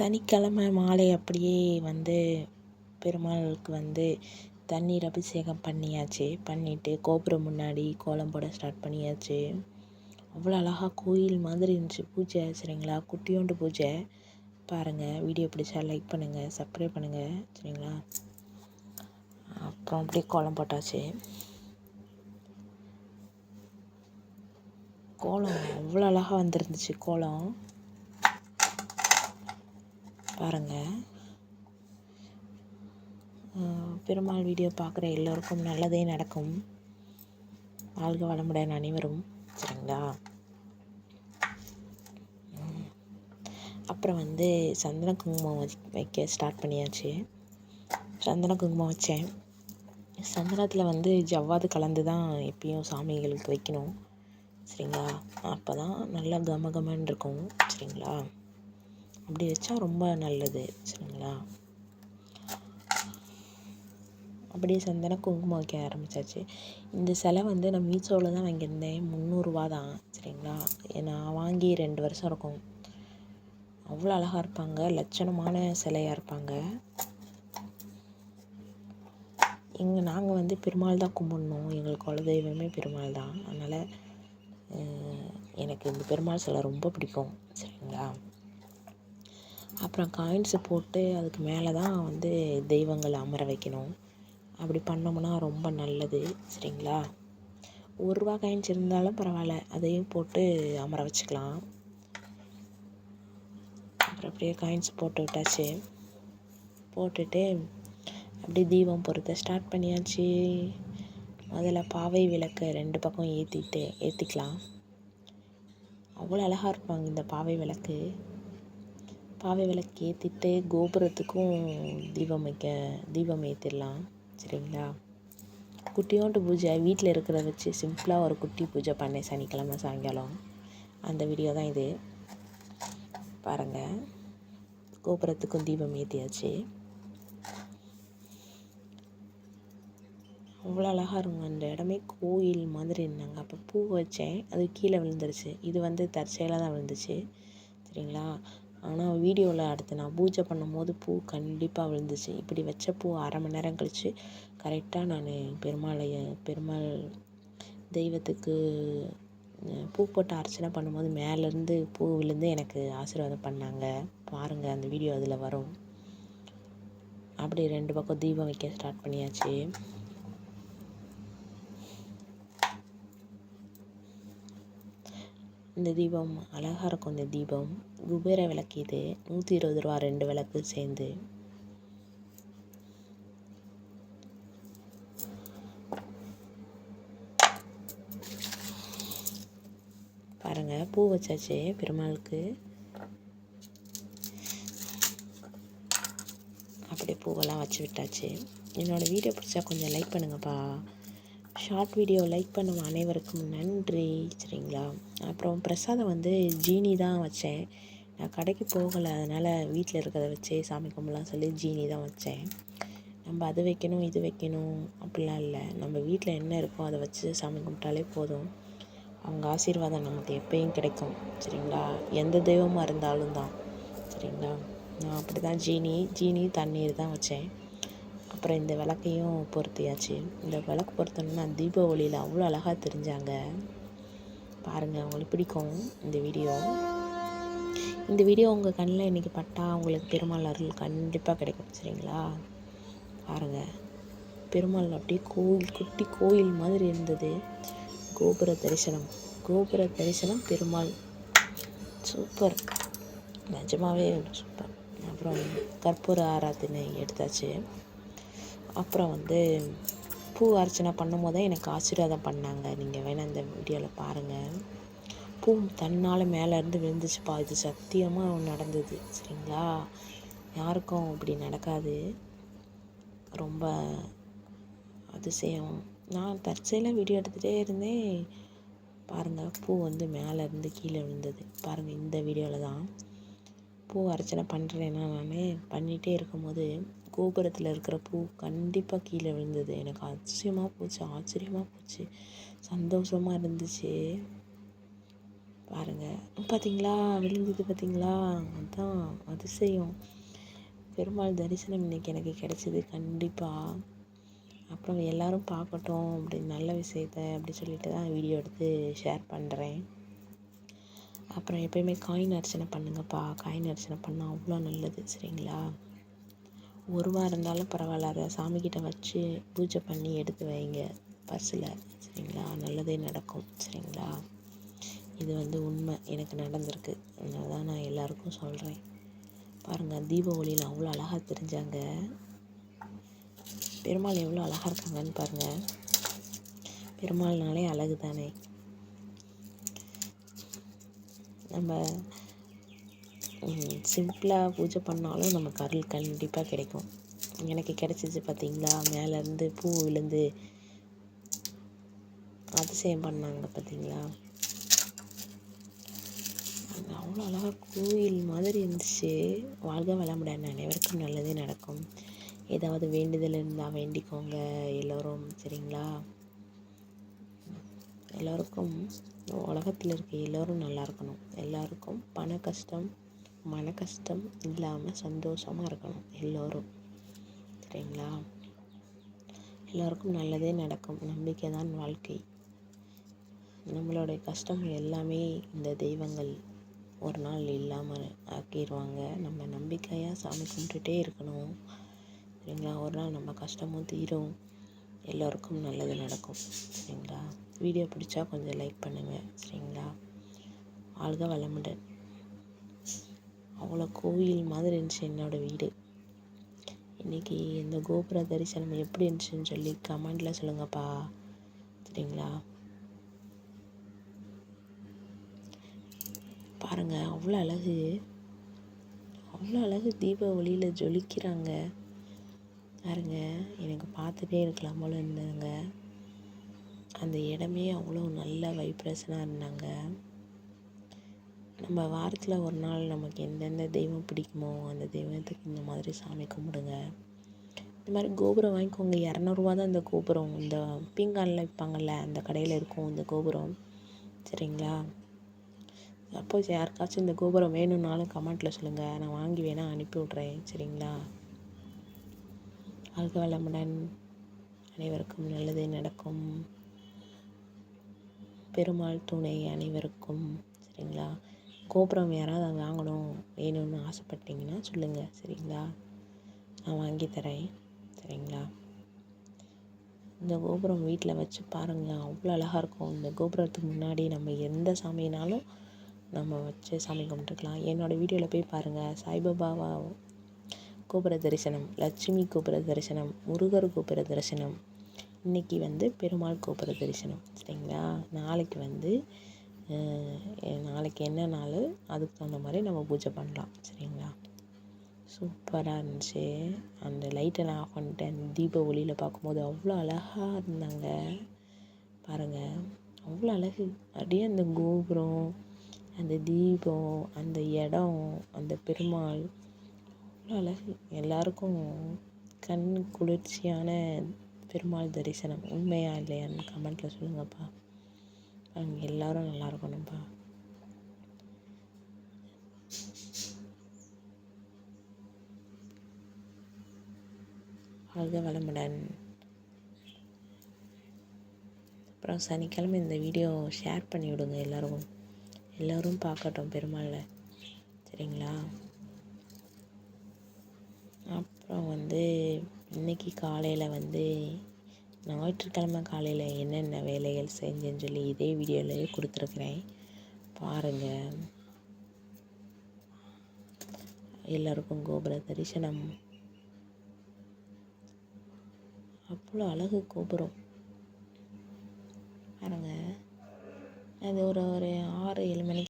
சனிக்கிழமை மாலை அப்படியே வந்து பெருமாளுக்கு வந்து தண்ணீர் அபிஷேகம் பண்ணியாச்சு. பண்ணிவிட்டு கோபுரம் முன்னாடி கோலம் போட ஸ்டார்ட் பண்ணியாச்சு. அவ்வளோ அழகாக கோயில் மாதிரி இருந்துச்சு. பூஜை சரிங்களா குட்டியோண்டு பூஜை. பாருங்கள் வீடியோ பிடிச்சா லைக் பண்ணுங்கள் சப்ஸ்கிரைப் பண்ணுங்கள் சரிங்களா? அப்புறம் அப்படியே கோலம் போட்டாச்சு. கோலம் அவ்வளோ அழகாக வந்துருந்துச்சு. கோலம். பாருங்கள் பெருமாள் வீடியோ பார்க்குற எல்லோருக்கும் நல்லதே நடக்கும். வாழ்க வளமுடன் அனைவரும். சரிங்களா? அப்புறம் வந்து சந்தன குங்குமம் வைக்க ஸ்டார்ட் பண்ணியாச்சு. சந்தன குங்குமம் வச்சேன். சந்தனத்தில் வந்து ஜவ்வாது கலந்து தான் எப்பயும் சாமிகளுக்கு வைக்கணும். சரிங்களா? அப்போ தான் நல்லா கம கமன்னு இருக்கும். சரிங்களா? அப்படி வச்சா ரொம்ப நல்லது சரிங்களா? அப்படியே சந்தன குங்குமம் வைக்க ஆரம்பித்தாச்சு இந்த சிலை வந்து நான் மீஷோவில் தான் வாங்கியிருந்தேன். முந்நூறுரூவா தான் சரிங்களா? நான் வாங்கி ரெண்டு வருஷம் இருக்கும். அவ்வளோ அழகாக இருப்பாங்க. லட்சணமான சிலையாக இருப்பாங்க. எங்கள் நாங்கள் வந்து பெருமாள் தான் கும்பிட்ணும். எங்களுக்கு குலதெய்வமே பெருமாள் தான். அதனால் எனக்கு இந்த பெருமாள் சிலை ரொம்ப பிடிக்கும் சரிங்களா? அப்புறம் காயின்ஸு போட்டு அதுக்கு மேலே தான் வந்து தெய்வங்களை அமர வைக்கணும். அப்படி பண்ணோம்னா ரொம்ப நல்லது சரிங்களா? ஒரு ரூபா காயின்ஸ் இருந்தாலும் பரவாயில்ல அதையும் போட்டு அமர வச்சுக்கலாம். அப்புறம் அப்படியே காயின்ஸ் போட்டு விட்டாச்சு. போட்டுட்டு அப்படியே தீபம் பொறுத்த ஸ்டார்ட் பண்ணியாச்சு. முதல்ல பாவை விளக்கு ரெண்டு பக்கம் ஏற்றிட்டு ஏற்றிக்கலாம் அவ்வளோ அழகாக இருப்பாங்க இந்த பாவை விளக்கு. பாவை விளக்கு ஏற்றிட்டு கோபுரத்துக்கும் தீபம் வைக்க தீபம் ஏற்றிடலாம் சரிங்களா? குட்டியோண்டு பூஜை வீட்டில் இருக்கிறத வச்சு சிம்பிளாக ஒரு குட்டி பூஜை பண்ணேன் சனிக்கிழமை சாயங்காலம். அந்த வீடியோ தான் இது. பாருங்கள் கோபுரத்துக்கும் தீபம் ஏற்றியாச்சு அவ்வளோ அழகாக இருக்கும் அந்த இடமே கோயில் மாதிரி இருந்தாங்க. அப்போ பூ வச்சேன். அது கீழே விழுந்துருச்சு. இது வந்து தற்செயலாக தான் விழுந்துச்சு. சரிங்களா? ஆனால் வீடியோவில் அடுத்து நான் பூஜை பண்ணும்போது பூ கண்டிப்பாக விழுந்துச்சு. இப்படி வச்ச பூ அரை மணி நேரம் கழித்து கரெக்டாக நான் பெருமாளைய பெருமாள் தெய்வத்துக்கு பூ போட்டு அர்ச்சனை பண்ணும்போது மேலேருந்து பூ விழுந்து எனக்கு ஆசீர்வாதம் பண்ணாங்க. பாருங்கள் அந்த வீடியோ அதில் வரும். அப்படி ரெண்டு பக்கம் தீபம் வைக்க ஸ்டார்ட் பண்ணியாச்சு. இந்த தீபம் அழகாக இருக்கும் இந்த தீபம் குபேர விளக்கு இது நூற்றி இருபது ரூபா ரெண்டு விளக்கு சேர்ந்து. பாருங்கள் பூ வச்சாச்சு பெருமாளுக்கு. அப்படியே பூவெல்லாம் வச்சு விட்டாச்சு. என்னோடய வீடியோ பிடிச்சா கொஞ்சம் லைக் பண்ணுங்கப்பா. ஷார்ட் வீடியோ லைக் பண்ணும் அனைவருக்கும் நன்றி சரிங்களா? அப்புறம் பிரசாதம் வந்து ஜீனி தான் வச்சேன். நான் கடைக்கு போகலை அதனால் வீட்டில் இருக்கிறத வச்சே சாமி கும்பலாம் சொல்லி ஜீனி தான் வச்சேன். நம்ம அது வைக்கணும் இது வைக்கணும் அப்படிலாம் இல்லை. நம்ம வீட்டில் என்ன இருக்கோ அதை வச்சு சாமி கும்பிட்டாலே போதும். அவங்க ஆசீர்வாதம் நமக்கு எப்பயும் கிடைக்கும் சரிங்களா? எந்த தெய்வமாக இருந்தாலும் தான் சரிங்களா? நான் அப்படி தான் ஜீனி ஜீனி தண்ணீர் தான் வச்சேன். அப்புறம் இந்த விளக்கையும் பொருத்தியாச்சு. இந்த விளக்கு பொருத்தணும்னா தீப ஒளியில் அவ்வளோ அழகாக தெரிஞ்சாங்க. பாருங்கள் அவங்களுக்கு பிடிக்கும் இந்த வீடியோ. இந்த வீடியோ உங்கள் கண்ணில் இன்றைக்கி பட்டா உங்களுக்கு பெருமாள் அருள் கண்டிப்பாக கிடைக்கும் சரிங்களா? பாருங்கள் பெருமாள் அப்படியே கோயில் குட்டி கோயில் மாதிரி இருந்தது. கோபுர தரிசனம் கோபுர தரிசனம் பெருமாள். சூப்பர். நிஜமாகவே சூப்பர். அப்புறம் கற்பூர ஆராதனை எடுத்தாச்சு. அப்புறம் வந்து பூ அர்ச்சனை பண்ணும் போதே எனக்கு ஆசீர்வாதம் பண்ணாங்க. நீங்கள் வேணால் இந்த வீடியோவில் பாருங்கள் பூ தன்னால் மேலேருந்து விழுந்துச்சுப்பா. இது சத்தியமாக நடந்தது. சரிங்களா? யாருக்கும் அப்படி நடக்காது. ரொம்ப அதிசயம். நான் தற்செயலாக வீடியோ எடுத்துகிட்டே இருந்தேன். பாருங்கள் பூ வந்து மேலேருந்து கீழே விழுந்தது. பாருங்கள் இந்த வீடியோவில் தான் பூ அர்ச்சனை பண்ணுறேன்னா நான்? பண்ணிகிட்டே இருக்கும்போது கோபுரத்தில் இருக்கிற பூ கண்டிப்பாக கீழே விழுந்தது. எனக்கு அதிசயமாக போச்சு ஆச்சரியமாக போச்சு. சந்தோஷமாக இருந்துச்சு. பாருங்கள் பார்த்தீங்களா விழுந்தது பார்த்தீங்களா அதுதான் அதிசயம். பெருமாள் தரிசனம் இன்றைக்கி எனக்கு கிடைச்சிது கண்டிப்பாக அப்புறம் எல்லோரும் பார்க்கட்டும் அப்படி நல்ல விஷயத்த அப்படி சொல்லிட்டு தான் வீடியோ எடுத்து ஷேர் பண்ணுறேன் அப்புறம் எப்பயுமே காயின் அர்ச்சனை பண்ணுங்கப்பா. காயின் அர்ச்சனை பண்ணால் அவ்வளோ நல்லது சரிங்களா? ஒருவா இருந்தாலும் பரவாயில்ல. அதை சாமிக்கிட்ட வச்சு பூஜை பண்ணி எடுத்து வைங்க. பர்ஸில் சரிங்களா? நல்லதே நடக்கும். சரிங்களா? இது வந்து உண்மை. எனக்கு நடந்திருக்கு. அதனால தான் நான் எல்லாருக்கும் சொல்கிறேன் பாருங்கள் தீப ஒளியில் அவ்வளோ அழகாக தெரிஞ்சாங்க. பெருமாள் எவ்வளோ அழகாக இருக்காங்கன்னு பாருங்கள் பெருமாள்னாலே அழகு தானே நம்ம சிம்பிளாக பூஜை பண்ணாலும் நமக்கு அருள் கண்டிப்பாக கிடைக்கும். எனக்கு கிடச்சிச்சு பார்த்தீங்களா மேலேருந்து பூ விழுந்து அதிசயம் பண்ணாங்க பார்த்தீங்களா அவ்வளோ அழகாக கோயில் மாதிரி இருந்துச்சு. வாழ்க வளமுடன். அனைவருக்கும் நல்லதே நடக்கும். ஏதாவது வேண்டுதல் இருந்தால் வேண்டிக்கோங்க எல்லோரும். சரிங்களா? எல்லோருக்கும் உலகத்தில் இருக்க எல்லோரும் நல்லா இருக்கணும். எல்லாருக்கும் பண கஷ்டம் மன கஷ்டம் இல்லாமல் சந்தோஷமாக இருக்கணும் எல்லோரும். சரிங்களா? எல்லோருக்கும் நல்லதே நடக்கும். நம்பிக்கை தான் வாழ்க்கை. நம்மளுடைய கஷ்டம் எல்லாமே இந்த தெய்வங்கள் ஒரு நாள் இல்லாமல் ஆக்கிடுவாங்க நம்ம நம்பிக்கையாக சாமி கும்பிட்டுட்டே இருக்கணும். சரிங்களா? ஒரு நாள் நம்ம கஷ்டமும் தீரும். எல்லோருக்கும் நல்லது நடக்கும். சரிங்களா? வீடியோ பிடிச்சா கொஞ்சம் லைக் பண்ணுங்கள் சரிங்களா? வாழ்க வளமுடன். அவ்வளோ கோயில் மாதிரி இருந்துச்சு என்னோடய வீடு. இன்றைக்கி இந்த கோபுர தரிசனம் எப்படி இருந்துச்சுன்னு சொல்லி கமெண்டில் சொல்லுங்கப்பா. சரிங்களா? பாருங்கள் அவ்வளோ அழகு. அவ்வளோ அழகு தீப ஒளியில் ஜொலிக்கிறாங்க. பாருங்க எனக்கு பார்த்துட்டே இருக்கலாம் போல இருந்தாங்க அந்த இடமே அவ்வளோ நல்ல வைப்ரேஷனாக இருந்தாங்க. நம்ம வாரத்தில் ஒரு நாள் நமக்கு எந்தெந்த தெய்வம் பிடிக்குமோ அந்த தெய்வத்துக்கு இந்த மாதிரி சாமி கும்பிடுங்க. இந்த மாதிரி கோபுரம் வாங்கிக்கோங்க. இரநூறுவா தான் இந்த கோபுரம். இந்த பீங்கானில் விற்பாங்கள்ல அந்த கடையில் இருக்கும் இந்த கோபுரம். சரிங்களா? சப்போஸ் யாருக்காச்சும் இந்த கோபுரம் வேணும்னாலும் கமெண்ட்டில் சொல்லுங்கள் நான் வாங்கி வேணால் அனுப்பி விட்றேன் சரிங்களா? வாழ்க வளமுடன். அனைவருக்கும் நல்லதே நடக்கும். பெருமாள் துணை அனைவருக்கும். சரிங்களா? கோபுரம் யாராவது வாங்கணும் வேணும்னு ஆசைப்பட்டீங்கன்னா சொல்லுங்கள் சரிங்களா? நான் வாங்கி தரேன். சரிங்களா? இந்த கோபுரம் வீட்டில் வச்சு பாருங்கள் அவ்வளோ அழகாக இருக்கும். இந்த கோபுரத்துக்கு முன்னாடி நம்ம எந்த சாமினாலும் நம்ம வச்சு சாமி கும்பிட்டுக்கலாம். என்னோடய வீடியோவில் போய் பாருங்கள் சாய்பாபாவா கோபுர தரிசனம் லட்சுமி கோபுர தரிசனம் முருகர் கோபுர தரிசனம். இன்றைக்கி வந்து பெருமாள் கோபுர தரிசனம். சரிங்களா? நாளைக்கு வந்து நாளைக்கு என்ன நாள்? அதுக்கு தகுந்த மாதிரி நம்ம பூஜை பண்ணலாம் சரிங்களா? சூப்பராக இருந்துச்சு. அந்த லைட்டை நான் ஆஃப் பண்ணிட்டேன். தீப ஒளியில் பார்க்கும்போது அவ்வளோ அழகாக இருந்தாங்க. பாருங்கள் அவ்வளோ அழகு. அப்படியே அந்த கோபுரம் அந்த தீபம் அந்த இடம் அந்த பெருமாள் அவ்வளோ அழகு. எல்லாருக்கும் கண் குளிர்ச்சியான பெருமாள் தரிசனம். உண்மையா இல்லையான்னு கமெண்ட்டில் சொல்லுங்கப்பா. நாங்கள் எல்லோரும் நல்லா இருக்கணும்ப்பா வாழ்க வளமுடன். அப்புறம் சனிக்கிழமை இந்த வீடியோ ஷேர் பண்ணி விடுங்க எல்லோரும் எல்லோரும் பார்க்கட்டும் பெருமாளில். சரிங்களா? அப்புறம் வந்து இன்றைக்கி காலையில் வந்து ஞாயிற்றுக்கிழமை காலையில் என்னென்ன வேலைகள் செஞ்சேன்னு சொல்லி இதே வீடியோவிலேயே கொடுத்துருக்குறேன். பாருங்கள் எல்லோருக்கும் கோபுர தரிசனம். அவ்வளோ அழகு கோபுரம். பாருங்கள் அது ஒரு ஒரு ஆறு ஏழு மணிக்கு